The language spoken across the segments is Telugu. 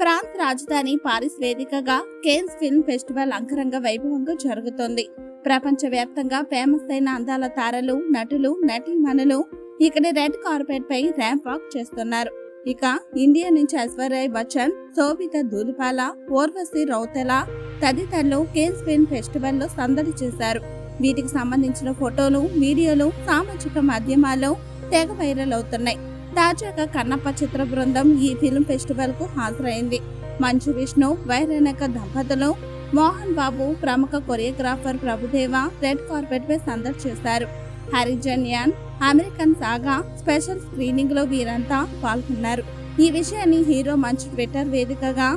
ఫ్రాన్స్ రాజధాని పారిస్ వేదికగా కేన్స్ ఫిల్మ్ ఫెస్టివల్ అంగరంగ వైభవంగా జరుగుతోంది. ప్రపంచవ్యాప్తంగా ఫేమస్ అయిన అందాల తారలు నటులు నటీమణులు ఇక్కడ రెడ్ కార్పెట్ పై ర్యాంప్ వాక్ చేస్తున్నారు. ఇక ఇండియా నుంచి ఐశ్వర్య బచ్చన్ శోభిత ధూలిపాల ఓర్వశి రౌతెల తదితరులు కేన్స్ ఫిల్మ్ ఫెస్టివల్లో సందడి చేశారు. వీటికి సంబంధించిన ఫోటోలు వీడియోలు సామాజిక మాధ్యమాల్లో తెగ వైరల్ అవుతున్నాయి. తాజాగా కన్నప్ప చిత్ర బృందం ఈ ఫిల్మ్ ఫెస్టివల్కు హాజరైంది. మంచు విష్ణు వైరణక దంపతులు మోహన్ బాబు ప్రముఖ కొరియోగ్రాఫర్ ప్రభుదేవ రెడ్ కార్పెట్ పై సందడి చేశారు. హరిజన్యాన్ అమెరికన్ సాగా స్పెషల్ స్క్రీనింగ్లో వీరంతా పాల్గొన్నారు. ఈ విషయాన్ని హీరో మంచు ట్విట్టర్ వేదికగా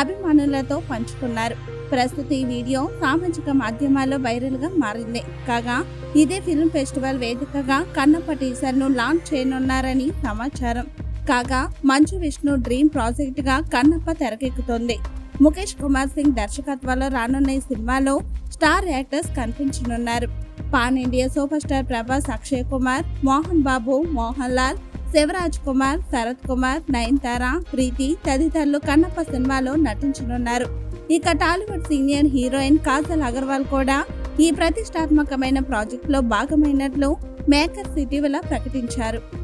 అభిమానులతో పంచుకున్నారు. ప్రస్తుత ఈ వీడియో సామాజిక మాధ్యమాల్లో వైరల్గా మారింది. కాగా ఇదే ఫిల్మ్ ఫెస్టివల్ వేదికగా కన్నప్ప టీజర్ను లాంచ్ చేయనున్నారని సమాచారం. కాగా మంచు విష్ణు డ్రీమ్ ప్రాజెక్ట్గా కన్నప్ప తెరకెక్కుతోంది. ముఖేష్ కుమార్ సింగ్ దర్శకత్వంలో రానున్న ఈ సినిమాలో star actors కనిపించనున్నారు. Pan India super star Prabhas Akshay Kumar Mohan Babu Mohan Lal Shivaraj Kumar Sarath Kumar Nayanthara Preethi తదితరులు కన్నప్ప సినిమాలో నటించనున్నారు. ఇక Tollywood senior heroine Kajal Aggarwal కూడా ఈ ప్రతిష్టాత్మకమైన ప్రాజెక్టులో భాగమైనట్లు మేకర్స్ ఇటీవల ప్రకటించారు.